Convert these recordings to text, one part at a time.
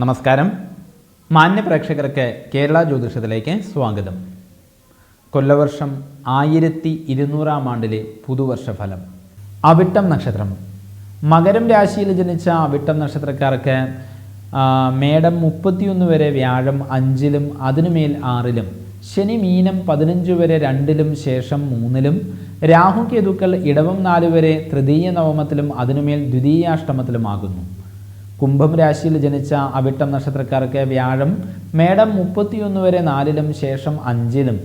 നമസ്കാരം. മാന്യ പ്രേക്ഷകർക്ക് കേരള ജ്യോതിഷത്തിലേക്ക് സ്വാഗതം. കൊല്ലവർഷം ആയിരത്തി ഇരുന്നൂറാം ആണ്ടിലെ പുതുവർഷ ഫലം അവിട്ടം നക്ഷത്രം. മകരം രാശിയിൽ ജനിച്ച അവിട്ടം നക്ഷത്രക്കാർക്ക് മേടം മുപ്പത്തിയൊന്ന് വരെ വ്യാഴം അഞ്ചിലും അതിനുമേൽ ആറിലും ശനി മീനം പതിനഞ്ച് വരെ രണ്ടിലും ശേഷം മൂന്നിലും രാഹു കേതുക്കൾ ഇടവം നാല് വരെ തൃതീയ നവമത്തിലും അതിനുമേൽ ദ്വിതീയാഷ്ടമത്തിലുമാകുന്നു. കുംഭം രാശിയിൽ ജനിച്ച അവിട്ടം നക്ഷത്രക്കാർക്ക് വ്യാഴം മേടം മുപ്പത്തിയൊന്ന് വരെ നാലിലും ശേഷം അഞ്ചിലും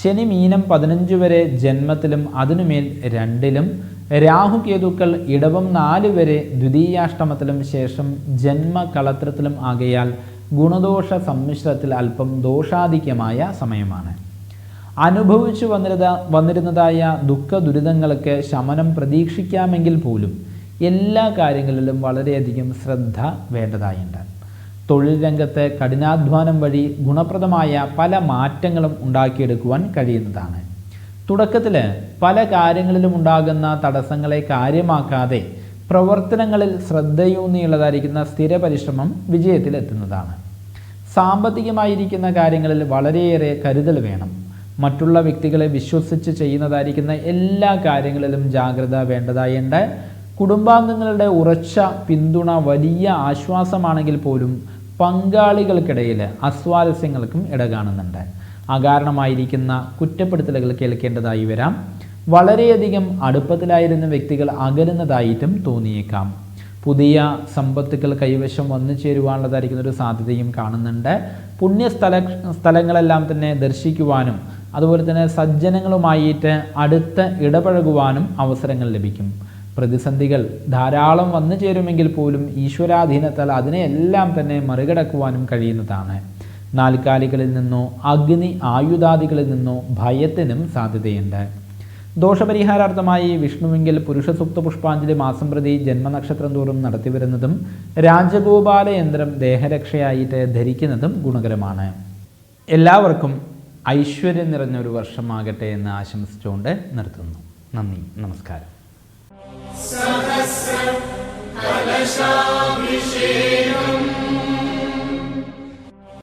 ശനി മീനം പതിനഞ്ച് വരെ ജന്മത്തിലും അതിനുമേൽ രണ്ടിലും രാഹു കേതുക്കൾ ഇടവം നാല് വരെ ദ്വിതീയാഷ്ടമത്തിലും ശേഷം ജന്മകളത്രത്തിലും ആകയാൽ ഗുണദോഷ സമ്മിശ്രത്തിൽ അല്പം ദോഷാധിക്യമായ സമയമാണ്. അനുഭവിച്ചു വന്നിരുന്ന വന്നിരുന്നതായ ദുഃഖ ദുരിതങ്ങൾക്ക് ശമനം പ്രതീക്ഷിക്കാമെങ്കിൽ പോലും എല്ലാ കാര്യങ്ങളിലും വളരെയധികം ശ്രദ്ധ വേണ്ടതായുണ്ട്. തൊഴിൽ രംഗത്ത് കഠിനാധ്വാനം വഴി ഗുണപ്രദമായ പല മാറ്റങ്ങളും ഉണ്ടാക്കിയെടുക്കുവാൻ കഴിയുന്നതാണ്. തുടക്കത്തിൽ പല കാര്യങ്ങളിലും ഉണ്ടാകുന്ന തടസ്സങ്ങളെ കാര്യമാക്കാതെ പ്രവർത്തനങ്ങളിൽ ശ്രദ്ധയൂന്നിയുള്ളതായിരിക്കുന്ന സ്ഥിര പരിശ്രമം വിജയത്തിലെത്തുന്നതാണ് സാമ്പത്തികമായിരിക്കുന്ന കാര്യങ്ങളിൽ വളരെയേറെ കരുതൽ വേണം. മറ്റുള്ള വ്യക്തികളെ വിശ്വസിച്ച് ചെയ്യുന്നതായിരിക്കുന്ന എല്ലാ കാര്യങ്ങളിലും ജാഗ്രത വേണ്ടതായുണ്ട് കുടുംബാംഗങ്ങളുടെ ഉറച്ച പിന്തുണ വലിയ ആശ്വാസമാണെങ്കിൽ പോലും പങ്കാളികൾക്കിടയിൽ അസ്വാരസ്യങ്ങൾക്കും ഇട കാണുന്നുണ്ട്. അകാരണമായിരിക്കുന്ന കുറ്റപ്പെടുത്തലുകൾ കേൾക്കേണ്ടതായി വരാം. വളരെയധികം അടുപ്പത്തിലായിരുന്ന വ്യക്തികൾ അകലുന്നതായിട്ടും തോന്നിയേക്കാം. പുതിയ സമ്പത്തുക്കൾ കൈവശം വന്നു ചേരുവാനുള്ളതായിരിക്കുന്ന ഒരു സാധ്യതയും കാണുന്നുണ്ട്. പുണ്യസ്ഥല സ്ഥലങ്ങളെല്ലാം തന്നെ ദർശിക്കുവാനും അതുപോലെ തന്നെ സജ്ജനങ്ങളുമായിട്ട് അടുത്ത് ഇടപഴകുവാനും അവസരങ്ങൾ ലഭിക്കും. പ്രതിസന്ധികൾ ധാരാളം വന്നു ചേരുമെങ്കിൽ പോലും ഈശ്വരാധീനത്താൽ അതിനെയെല്ലാം തന്നെ മറികടക്കുവാനും കഴിയുന്നതാണ്. നാൽക്കാലികളിൽ നിന്നോ അഗ്നി ആയുധാദികളിൽ നിന്നോ ഭയത്തിനും സാധ്യതയുണ്ട്. ദോഷപരിഹാരാർത്ഥമായി വിഷ്ണുവിങ്കിൽ പുരുഷസൂക്ത പുഷ്പാഞ്ജലി മാസം പ്രതി ജന്മനക്ഷത്രം തോറും നടത്തിവരുന്നതും രാജഗോപാല യന്ത്രം ദേഹരക്ഷയായിട്ട് ധരിക്കുന്നതും ഗുണകരമാണ്. എല്ലാവർക്കും ഐശ്വര്യം നിറഞ്ഞൊരു വർഷമാകട്ടെ എന്ന് ആശംസിച്ചുകൊണ്ട് നിർത്തുന്നു. നന്ദി. നമസ്കാരം.